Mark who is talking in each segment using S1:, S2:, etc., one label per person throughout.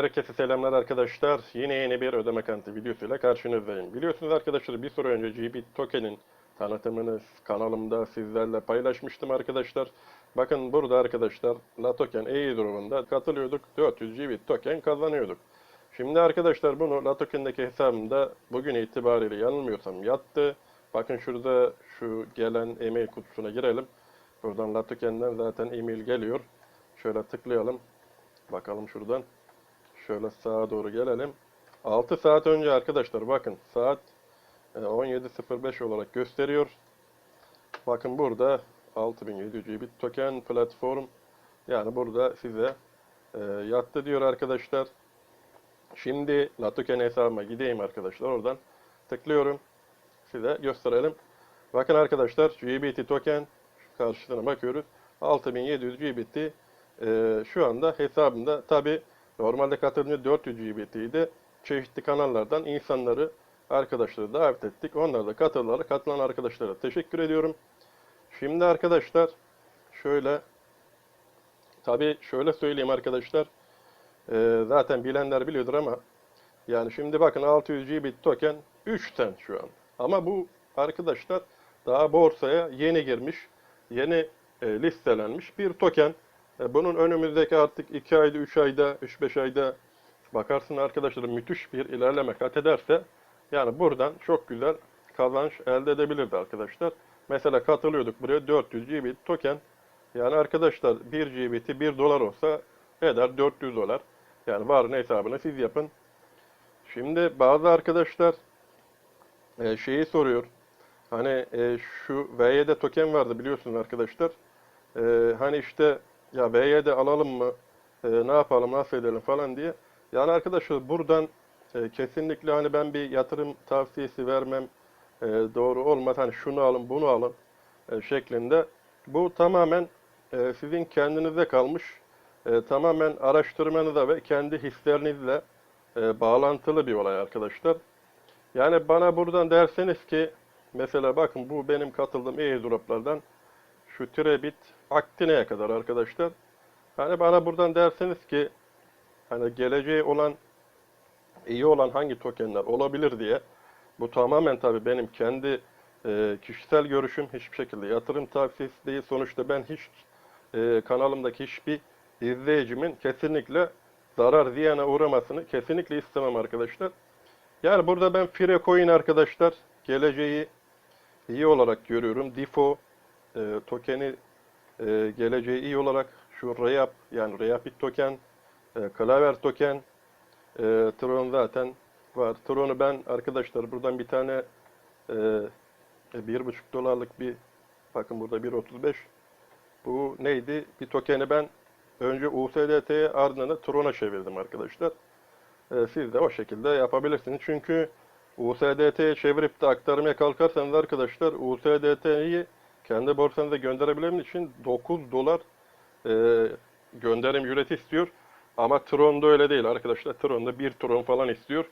S1: Herkese selamlar arkadaşlar. Yine yeni bir ödeme kanıtı videosuyla karşınızdayım. Biliyorsunuz arkadaşlar bir süre önce GB Token'in tanıtımını kanalımda sizlerle paylaşmıştım arkadaşlar. Bakın burada arkadaşlar La Token airdrop'unda katılıyorduk. 400 GB token kazanıyorduk. Şimdi arkadaşlar bunu La Token'deki hesabımda bugün itibariyle yanılmıyorsam yattı. Bakın şurada şu gelen e-mail kutusuna girelim. Buradan La Token'den zaten e-mail geliyor. Şöyle tıklayalım. Bakalım şuradan. Şöyle sağa doğru gelelim. 6 saat önce arkadaşlar bakın saat e, 17.05 olarak gösteriyor. Bakın burada 6700 GB token platform yani burada size e, yattı diyor arkadaşlar. Şimdi Latoken hesabıma gideyim arkadaşlar oradan tıklıyorum. Size gösterelim. Bakın arkadaşlar GBT token karşısına bakıyoruz. 6700 GBT e, şu anda hesabımda tabi Normalde katılımcı 400 GBT'ydi. Çeşitli kanallardan insanları, arkadaşları davet ettik. Onlar da katıldılar. Katılan arkadaşlara teşekkür ediyorum. Şimdi arkadaşlar şöyle tabi şöyle söyleyeyim arkadaşlar. Ee, zaten bilenler biliyordur ama yani şimdi bakın 600 GB token 3'ten şu an. Ama bu arkadaşlar daha borsaya yeni girmiş, yeni e, listelenmiş bir token. E, Bunun önümüzdeki artık 2 ayda, 3 ayda, 3-5 ayda bakarsın arkadaşlar müthiş bir ilerleme kat ederse yani buradan çok güzel kazanç elde edebilirdi arkadaşlar. Mesela katılıyorduk buraya 400 GB token. Yani arkadaşlar 1 GBT 1 dolar olsa eder 400 dolar. Yani varın hesabını siz yapın. Şimdi bazı arkadaşlar e, şeyi soruyor. Hani e, şu VY'de token vardı biliyorsunuz arkadaşlar. Hani işte ya B'ye de alalım mı, e, ne yapalım, nasıl edelim falan diye. Yani arkadaşlar buradan e, kesinlikle hani ben bir yatırım tavsiyesi vermem e, doğru olmaz. Hani şunu alın, bunu alın e, şeklinde. Bu tamamen e, sizin kendinize kalmış, e, tamamen araştırmanıza ve kendi hislerinizle e, bağlantılı bir olay arkadaşlar. Yani bana buradan derseniz ki, mesela bakın bu benim katıldığım airdroplardan şu Trebit Aktine'ye kadar arkadaşlar. Hani bana buradan derseniz ki hani geleceği olan iyi olan hangi tokenler olabilir diye bu tamamen tabii benim kendi e, kişisel görüşüm hiçbir şekilde yatırım tavsiyesi değil. Sonuçta ben hiç e, kanalımdaki hiçbir izleyicimin kesinlikle zarar ziyana uğramasını kesinlikle istemem arkadaşlar. Yani burada ben Firecoin arkadaşlar geleceği iyi olarak görüyorum. DIFO e, tokeni e, geleceği iyi olarak şu Rayap yani Rayapit token, e, Klaver token, e, Tron zaten var. Tron'u ben arkadaşlar buradan bir tane e, e, bir buçuk dolarlık bir bakın burada 1.35 bu neydi? Bir tokeni ben önce USDT'ye ardından da Tron'a çevirdim arkadaşlar. E, siz de o şekilde yapabilirsiniz. Çünkü USDT'ye çevirip de aktarmaya kalkarsanız arkadaşlar USDT'yi kendi borsanıza gönderebilmem için 9 dolar e, gönderim ücreti istiyor. Ama Tron'da öyle değil arkadaşlar. Tron'da 1 Tron falan istiyor.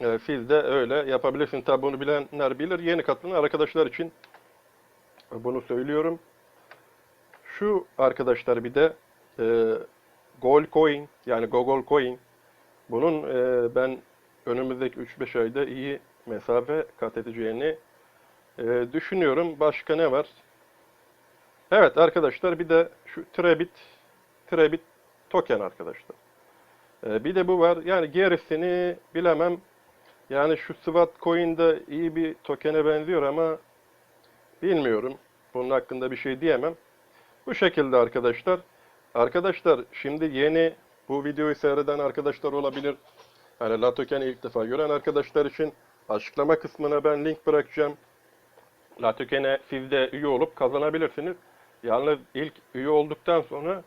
S1: E, siz de öyle yapabilirsiniz. Tabi bunu bilenler bilir. Yeni katılan arkadaşlar için bunu söylüyorum. Şu arkadaşlar bir de e, Gold Coin yani Gogol Coin bunun e, ben önümüzdeki 3-5 ayda iyi mesafe kat edeceğini e, düşünüyorum. Başka ne var? Evet arkadaşlar bir de şu Trebit Trebit token arkadaşlar. E, bir de bu var. Yani gerisini bilemem. Yani şu SWAT coin de iyi bir tokene benziyor ama bilmiyorum. Bunun hakkında bir şey diyemem. Bu şekilde arkadaşlar. Arkadaşlar şimdi yeni bu videoyu seyreden arkadaşlar olabilir. Hani La Token'i ilk defa gören arkadaşlar için açıklama kısmına ben link bırakacağım. Latoken'e siz de üye olup kazanabilirsiniz. Yalnız ilk üye olduktan sonra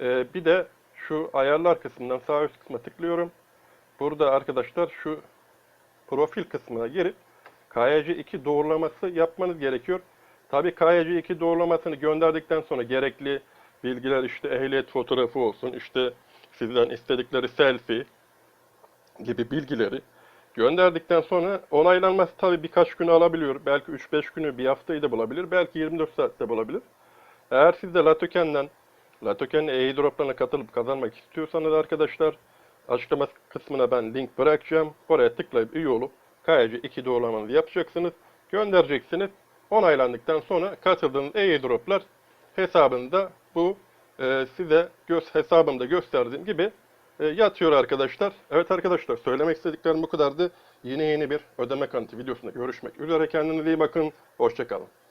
S1: e, bir de şu ayarlar kısmından sağ üst kısma tıklıyorum. Burada arkadaşlar şu profil kısmına girip KYC2 doğrulaması yapmanız gerekiyor. Tabi KYC2 doğrulamasını gönderdikten sonra gerekli bilgiler işte ehliyet fotoğrafı olsun, işte sizden istedikleri selfie gibi bilgileri Gönderdikten sonra onaylanması tabii birkaç gün alabiliyor. Belki 3-5 günü, bir haftayı da bulabilir. Belki 24 saatte bulabilir. Eğer siz de Latoken'den, Latoken'in airdroplarına katılıp kazanmak istiyorsanız arkadaşlar, Açıklama kısmına ben link bırakacağım. Oraya tıklayıp üye olup KYC 2 doğrulamanızı yapacaksınız. Göndereceksiniz. Onaylandıktan sonra katıldığınız airdroplar hesabında bu e, size göz hesabımda gösterdiğim gibi e, yatıyor arkadaşlar. Evet arkadaşlar söylemek istediklerim bu kadardı. Yine yeni bir ödeme kanıtı videosunda görüşmek üzere. Kendinize iyi bakın. Hoşçakalın.